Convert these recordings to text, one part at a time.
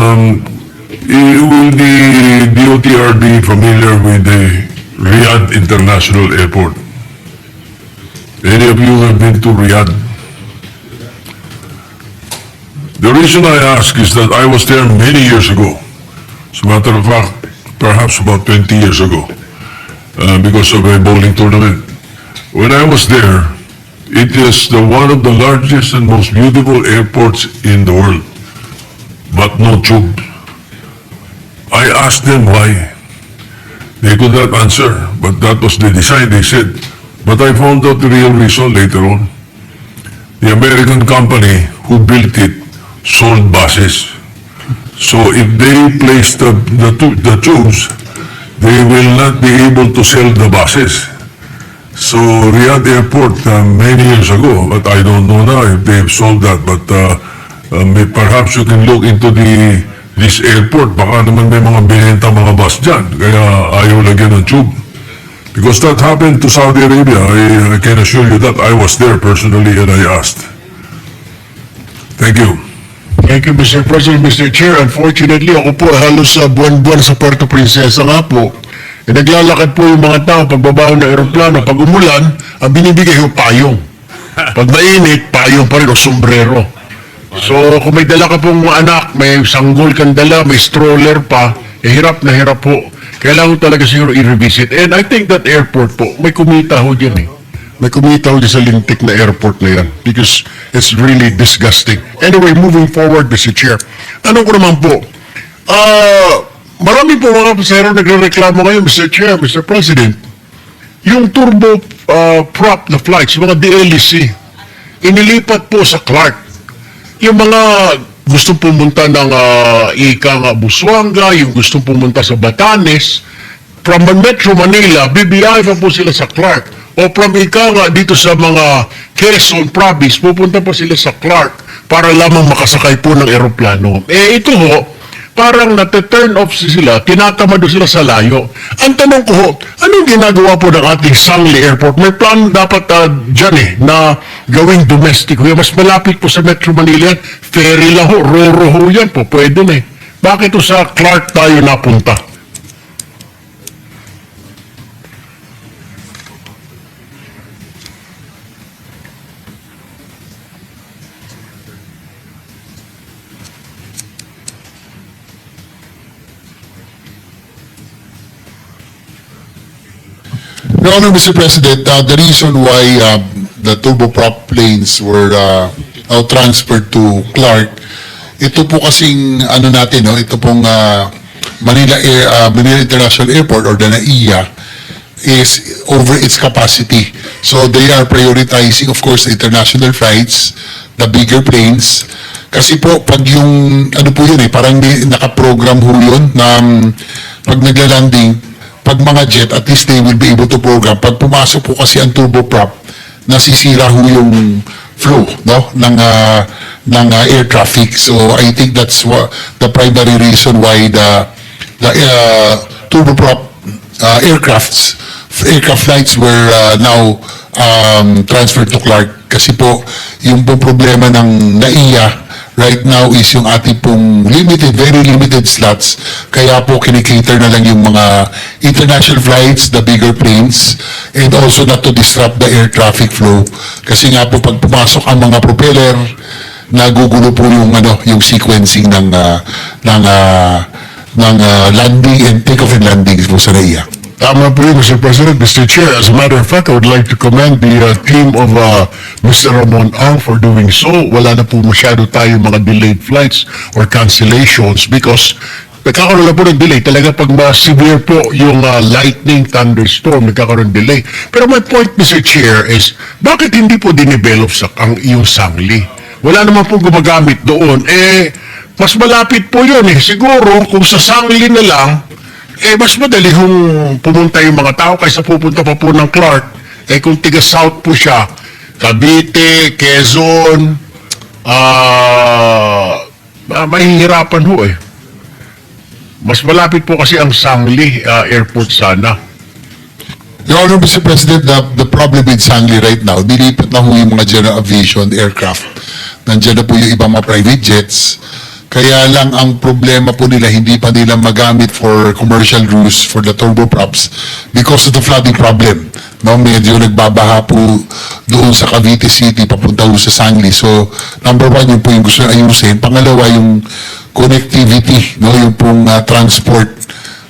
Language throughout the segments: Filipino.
Um, i- will the DOTR be familiar with the Riyadh International Airport? Any of you have been to Riyadh? The reason I ask is that I was there many years ago. As a matter of fact, perhaps about 20 years ago, uh, because of a bowling tournament. When I was there, it is the one of the largest and most beautiful airports in the world, but no tube. I asked them why. They could not answer, but that was the design, they said. But I found out the real reason later on. The American company who built it sold buses. So if they place the, the, the tubes, they will not be able to sell the buses. So Riyadh Airport uh, many years ago, but I don't know now if they've sold that. But uh, uh, may- perhaps you can look into the this airport. Baka naman may mga binenta mga bus dyan. Kaya ayaw lagyan ng tube. Because that happened to Saudi Arabia. I, I can assure you that I was there personally and I asked. Thank you. Thank you, Mr. President, Mr. Chair. Unfortunately, ako po halos sa buwan-buwan sa Puerto Princesa nga po. Eh, naglalakad po yung mga tao pagbaba ng aeroplano. Pag umulan, ang binibigay yung payong. Pag mainit, payong pa rin o sombrero. So, kung may dala ka pong anak, may sanggol kang dala, may stroller pa, eh, hirap na hirap po. Kailangan talaga siguro i-revisit. And I think that airport po, may kumita ho dyan eh. May kumita ho dyan sa lintik na airport na yan because it's really disgusting. Anyway, moving forward, Mr. Chair. Tanong ko naman po, ah, marami po mga pasero nagre-reklamo ngayon, Mr. Chair, Mr. President, yung turbo ah, prop na flights, mga DLEC, inilipat po sa Clark. Yung mga gustong pumunta ng uh, Ika nga Busuanga, yung gustong pumunta sa Batanes, from Metro Manila, BBI pa po sila sa Clark. O from Ika nga dito sa mga Quezon Province, pupunta po sila sa Clark para lamang makasakay po ng eroplano. Eh ito ho, parang nate-turn off sila, tinatamado sila sa layo. Ang tanong ko anong ginagawa po ng ating Sangli Airport? May plan dapat uh, dyan eh, na gawing domestic. Yung mas malapit po sa Metro Manila ferry lang ho, roro ho yan po, pwede na eh. Bakit po sa Clark tayo napunta? Your Honor, Mr. President, uh, the reason why um, the turboprop planes were uh, now transferred to Clark, ito po kasing ano natin, no, ito pong uh, Manila, Air, uh, Manila International Airport or the NAIA is over its capacity. So they are prioritizing, of course, international flights, the bigger planes. Kasi po, pag yung, ano po yun eh, parang nakaprogram ho yun na um, pag nagla-landing, pag mga jet, at least they will be able to program. Pag pumasok po kasi ang turboprop, nasisira ho yung flow no ng uh, ng uh, air traffic. So I think that's what the primary reason why the the uh, turboprop uh, aircrafts aircraft flights were uh, now um, transferred to Clark kasi po yung pong problema ng NAIA right now is yung ating pong limited, very limited slots. Kaya po kinikater na lang yung mga international flights, the bigger planes, and also not to disrupt the air traffic flow. Kasi nga po pag pumasok ang mga propeller, nagugulo po yung ano, yung sequencing ng uh, ng uh, ng uh, landing and takeoff and landing po sa NAIA. Tama po yun, Mr. President, Mr. Chair. As a matter of fact, I would like to commend the uh, team of uh, Mr. Ramon Ang for doing so. Wala na po masyado tayo mga delayed flights or cancellations because nagkakaroon na po ng delay. Talaga pag ma-severe po yung uh, lightning thunderstorm, nagkakaroon ng delay. Pero my point, Mr. Chair, is bakit hindi po dinevelop sa ang iyong sangli? Wala naman po gumagamit doon. Eh, mas malapit po yun eh. Siguro, kung sa sangli na lang, eh, mas madali kung pumunta yung mga tao kaysa pupunta pa po ng Clark. Eh, kung tiga-south po siya, Cavite, Quezon, ah, ah, mahihirapan ho eh. Mas malapit po kasi ang Sangli ah, Airport sana. Your Honor, Mr. President, the, the problem with Sangli right now, nilipat na ho yung mga general aviation aircraft. Nandiyan na po yung ibang mga private jets. Kaya lang ang problema po nila, hindi pa nila magamit for commercial use for the turboprops because of the flooding problem. No, medyo nagbabaha po doon sa Cavite City papunta po sa Sangli. So, number one, yun po yung gusto ayusin. Pangalawa, yung connectivity, no, yung pong ah, transport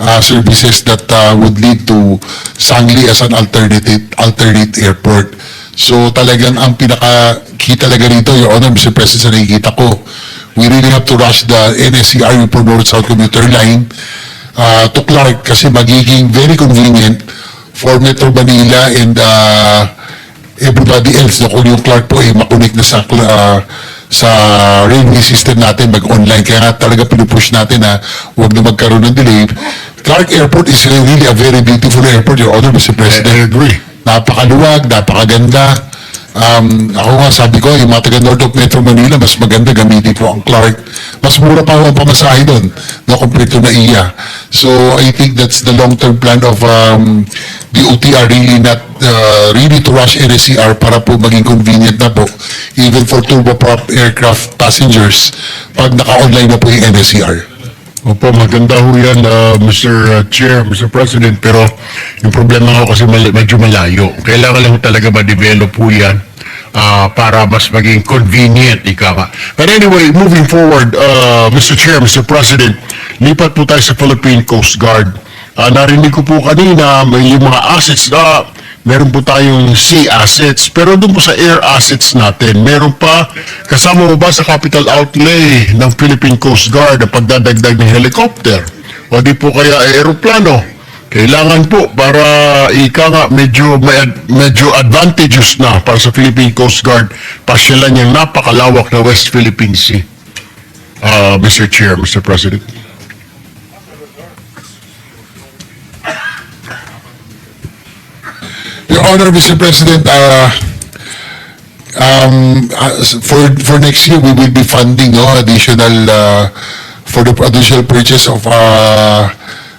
uh, services that uh, would lead to Sangli as an alternative alternate airport. So talagang ang pinaka key talaga rito, Your Honor, Mr. President, sa nakikita ko, we really have to rush the NSCR Newport North South Commuter Line uh, to Clark kasi magiging very convenient for Metro Manila and uh, everybody else. No? Kung yung Clark po ay makunik na sa uh, sa railway system natin, mag-online. Kaya nga talaga pinupush natin na huwag na magkaroon ng delay. Clark Airport is really a very beautiful airport, Your Honor, Mr. President. I agree. Napakaluwag, napakaganda. Um, ako nga sabi ko, yung mga taga North of Metro Manila, mas maganda gamitin po ang Clark. Mas mura pa ang pamasahe doon, no, compared to NAIA. So, I think that's the long-term plan of um, the OTR really not, uh, really to rush NSCR para po maging convenient na po, even for turboprop aircraft passengers, pag naka-online na po yung NSCR. Opo, maganda ho yan, uh, Mr. Chair, Mr. President, pero yung problema ko kasi medyo malayo. Kailangan lang talaga ma-develop po yan ah, para mas maging convenient, ika nga. But anyway, moving forward, uh, Mr. Chair, Mr. President, lipat po tayo sa Philippine Coast Guard. Ah, narinig ko po kanina, may yung mga assets na meron po tayong sea assets, pero doon po sa air assets natin, meron pa, kasama mo ba sa capital outlay ng Philippine Coast Guard ang pagdadagdag ng helicopter? O di po kaya aeroplano? Kailangan po para ika nga medyo, may medyo advantageous na para sa Philippine Coast Guard pasyalan yung napakalawak na West Philippine Sea. Ah, Mr. Chair, Mr. President. Your Honor, Mr. President, uh, um, uh, for, for next year, we will be funding, no, additional, uh, for the additional purchase of, uh,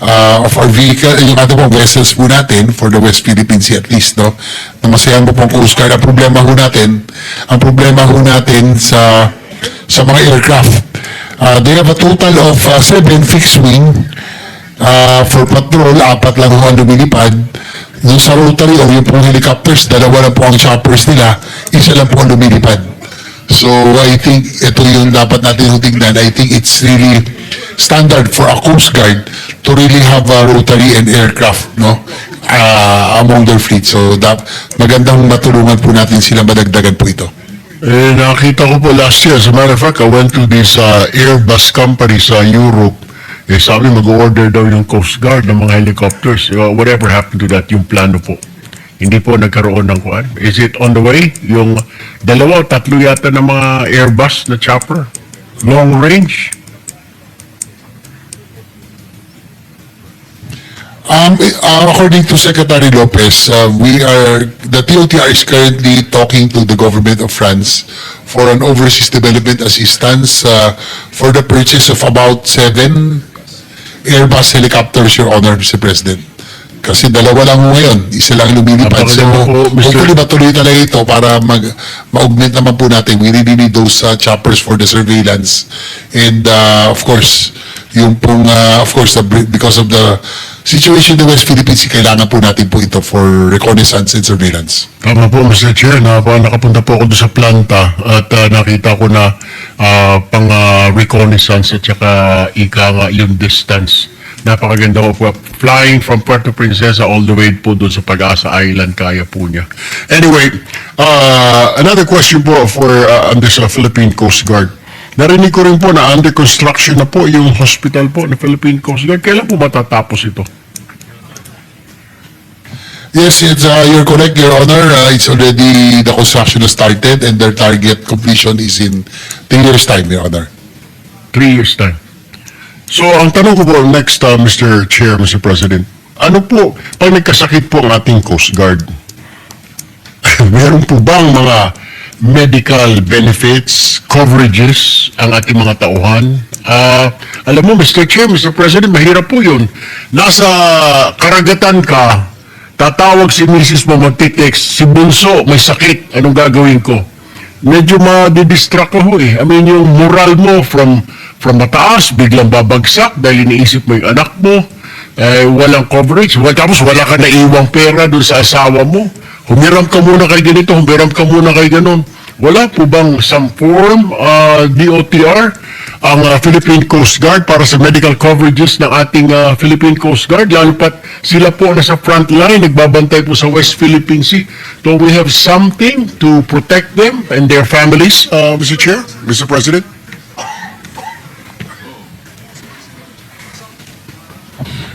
uh, of our vehicle, yung ating pong vessels po natin for the West Philippine Sea at least, no, na masayan mo pong Coast Guard. Ang problema ho natin, ang problema ho natin sa, sa mga aircraft, uh, they have a total of uh, seven fixed wing, uh, for patrol, apat lang ho ang lumilipad. Yung sa rotary or yung pong helicopters, dalawa lang po ang choppers nila, isa lang po ang lumilipad. So, I think ito yung dapat natin tingnan. I think it's really standard for a Coast Guard to really have a rotary and aircraft, no? uh, among their fleet. So, dap, magandang matulungan po natin sila madagdagan po ito. Eh, nakita ko po last year, as a matter of fact, I went to this uh, Airbus company sa Europe. Eh, sabi mag-order daw yung Coast Guard ng mga helicopters. Uh, whatever happened to that, yung plano po. Hindi po nagkaroon ng kuan. Is it on the way? Yung dalawa o tatlo yata ng mga Airbus na chopper? Long range? Um, uh, according to Secretary Lopez, uh, we are, the TOTR is currently talking to the government of France for an overseas development assistance uh, for the purchase of about seven Airbus helicopters, Your Honor, Mr. President. Kasi dalawa lang ngayon, isa lang lumilipad. So, hopefully matuloy talaga ito para mag, ma-augment naman po natin. We really need those uh, choppers for the surveillance. And, uh, of course, yung pong, uh, of course, the, because of the situation in the West Philippines, kailangan po natin po ito for reconnaissance and surveillance. Tama po, Mr. Chair. Na, nakapunta po ako doon sa planta at uh, nakita ko na uh, pang uh, reconnaissance at saka ika nga yung distance. Napakaganda ko po. Flying from Puerto Princesa all the way po doon sa Pag-asa Island, kaya po niya. Anyway, uh, another question po for uh, under sa Philippine Coast Guard. Narinig ko rin po na under construction na po yung hospital po ng Philippine Coast Guard. Kailan po matatapos ito? Yes, it's, uh, you're correct, Your Honor. Uh, it's already, the construction has started and their target completion is in three years' time, Your Honor. Three years time. So, ang tanong ko po next, uh, Mr. Chair, Mr. President, ano po, pag nagkasakit po ang ating Coast Guard, meron po bang mga medical benefits, coverages ang ating mga tauhan? Ah, alam mo, Mr. Chair, Mr. President, mahirap po yun. Nasa karagatan ka, tatawag si Mrs. mo, magtitext, si Bunso, may sakit, anong gagawin ko? medyo madidistract ako eh. I mean, yung moral mo from from mataas, biglang babagsak dahil iniisip mo yung anak mo, eh, walang coverage, wala, tapos wala ka naiwang pera dun sa asawa mo. Humiram ka muna kay ganito, humiram ka muna kay ganon. Wala po bang some form, uh, DOTR, ang uh, Philippine Coast Guard para sa medical coverages ng ating uh, Philippine Coast Guard, lalo pat sila po nasa front line, nagbabantay po sa West Philippine Sea. So we have something to protect them and their families, uh, Mr. Chair, Mr. President.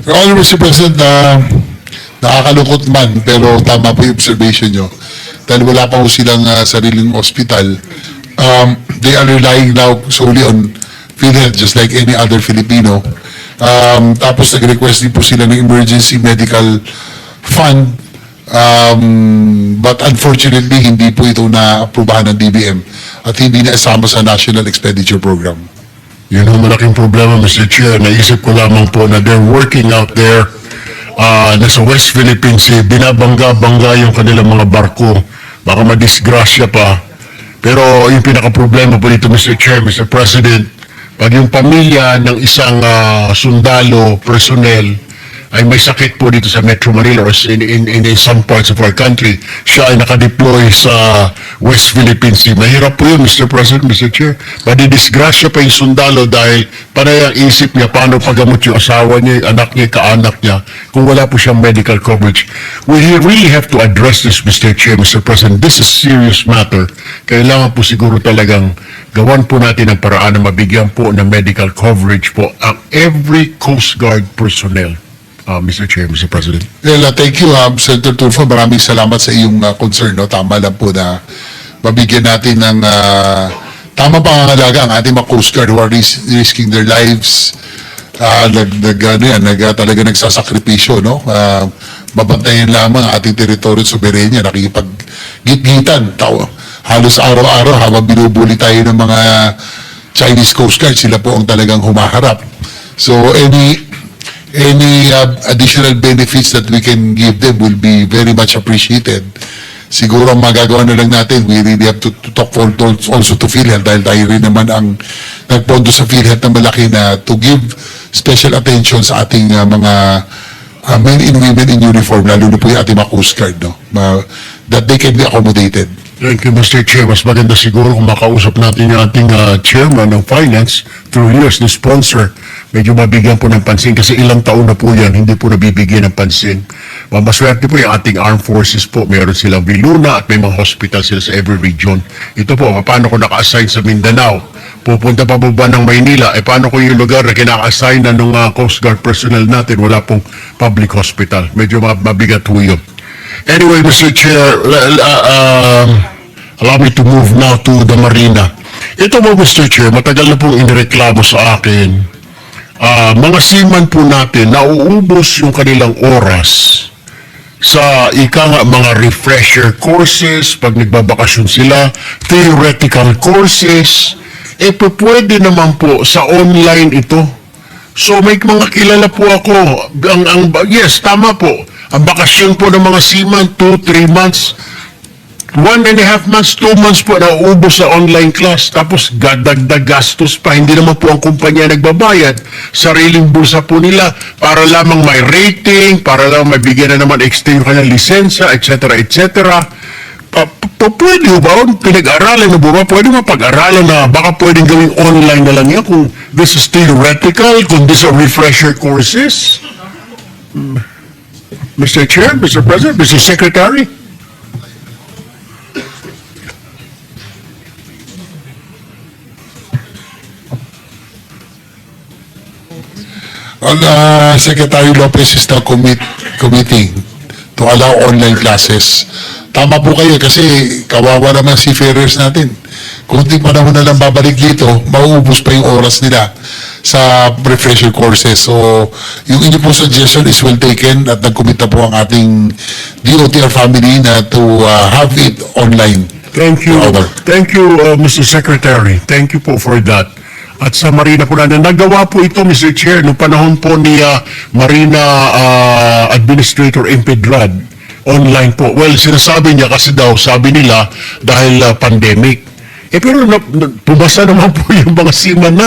Your Honor, Mr. President, na nakakalungkot man, pero tama po yung observation nyo. Dahil wala pa po silang ah, sariling hospital, um, they are relying now solely on PhilHealth, just like any other Filipino. Um, tapos nag-request din po sila ng emergency medical fund, um, but unfortunately, hindi po ito na-aprobahan ng DBM at hindi na isama sa National Expenditure Program. Yun ang malaking problema, Mr. Chair. Naisip ko lamang po na they're working out there uh, nasa West Philippine Sea, binabangga-bangga yung kanilang mga barko. Baka madisgrasya pa. Pero yung pinaka-problema po dito, Mr. Chair, Mr. President, pag yung pamilya ng isang ah, sundalo, personnel, ay may sakit po dito sa Metro Manila or in, in, in, some parts of our country, siya ay nakadeploy sa West Philippine Sea. Mahirap po yun, Mr. President, Mr. Chair. Madidisgrasya pa yung sundalo dahil panay ang isip niya paano pagamot yung asawa niya, anak niya, kaanak niya, kung wala po siyang medical coverage. We really have to address this, Mr. Chair, Mr. President. This is serious matter. Kailangan po siguro talagang gawan po natin ang paraan na mabigyan po ng medical coverage po ang every Coast Guard personnel. Uh, Mr. Chair, Mr. President. Well, uh, thank you, um, Senator Tulfo. Maraming salamat sa iyong uh, concern. No? Tama lang po na mabigyan natin ng uh, tamang pangangalaga ang ating mga Coast Guard who are ris- risking their lives. Uh, nag, nag, ano yan, nag, uh, talaga nagsasakripisyo, no? Uh, babantayan lamang ang ating teritoryo soberenya, nakikipag-gitgitan. Tao, halos araw-araw habang binubuli tayo ng mga Chinese Coast Guard, sila po ang talagang humaharap. So, any any uh, additional benefits that we can give them will be very much appreciated. Siguro ang magagawa na lang natin, we really have to, to talk for, also to PhilHealth dahil tayo rin naman ang nagpondo sa PhilHealth na malaki na to give special attention sa ating uh, mga uh, men and women in uniform, lalo na po yung ating mga Coast Guard, no? Ma- that they can be accommodated. Thank you, Mr. Chair. Mas maganda siguro kung makausap natin yung ating uh, chairman ng finance through years, the sponsor. Medyo mabigyan po ng pansin kasi ilang taon na po yan, hindi po nabibigyan ng pansin. Maswerte po yung ating armed forces po. Meron silang Viluna at may mga hospital sila sa every region. Ito po, paano ko naka-assign sa Mindanao? Pupunta pa po ba ng Maynila? Eh, paano ko yung lugar na kinaka-assign na ng uh, Coast Guard personnel natin? Wala pong public hospital. Medyo mab- mabigat po yun. Anyway, Mr. Chair, uh, um, allow me to move now to the marina. Ito mo, Mr. Chair, matagal na pong inireklamo sa akin. Ah, mga seaman po natin, nauubos yung kanilang oras sa ika nga mga refresher courses, pag nagbabakasyon sila, theoretical courses, eh pwede naman po sa online ito. So may mga kilala po ako, ang, ang, yes, tama po, ang bakasyon po ng mga seaman, 2-3 months, one and a half months, two months po na ubos sa online class. Tapos gadagdag gastos pa. Hindi naman po ang kumpanya nagbabayad. Sariling bulsa po nila para lamang may rating, para lang mabigyan na naman extend yung kanyang lisensya, etc. etc. Pa, pa, pwede ba? Pinag-aralan na ba? Pwede mo pag-aralan na baka pwedeng gawing online na lang yan kung this is theoretical, kung this are refresher courses. Hmm. Mr. Chair, Mr. President, Mr. Secretary. Well, uh, Secretary Lopez is now commit, committing to allow online classes. Tama po kayo kasi kawawa naman si seafarers natin. Kunting panahon na lang babalik dito, mauubos pa yung oras nila sa refresher courses. So, yung inyo po suggestion is well taken at nag-commit na po ang ating DOTR family na to uh, have it online. Thank you. Honor. Thank you, uh, Mr. Secretary. Thank you po for that. At sa Marina po natin, nagawa po ito, Mr. Chair, noong panahon po ni uh, Marina uh, Administrator Impedrad online po. Well, sinasabi niya kasi daw, sabi nila, dahil uh, pandemic. Eh pero na, na, pumasa naman po yung mga seaman natin.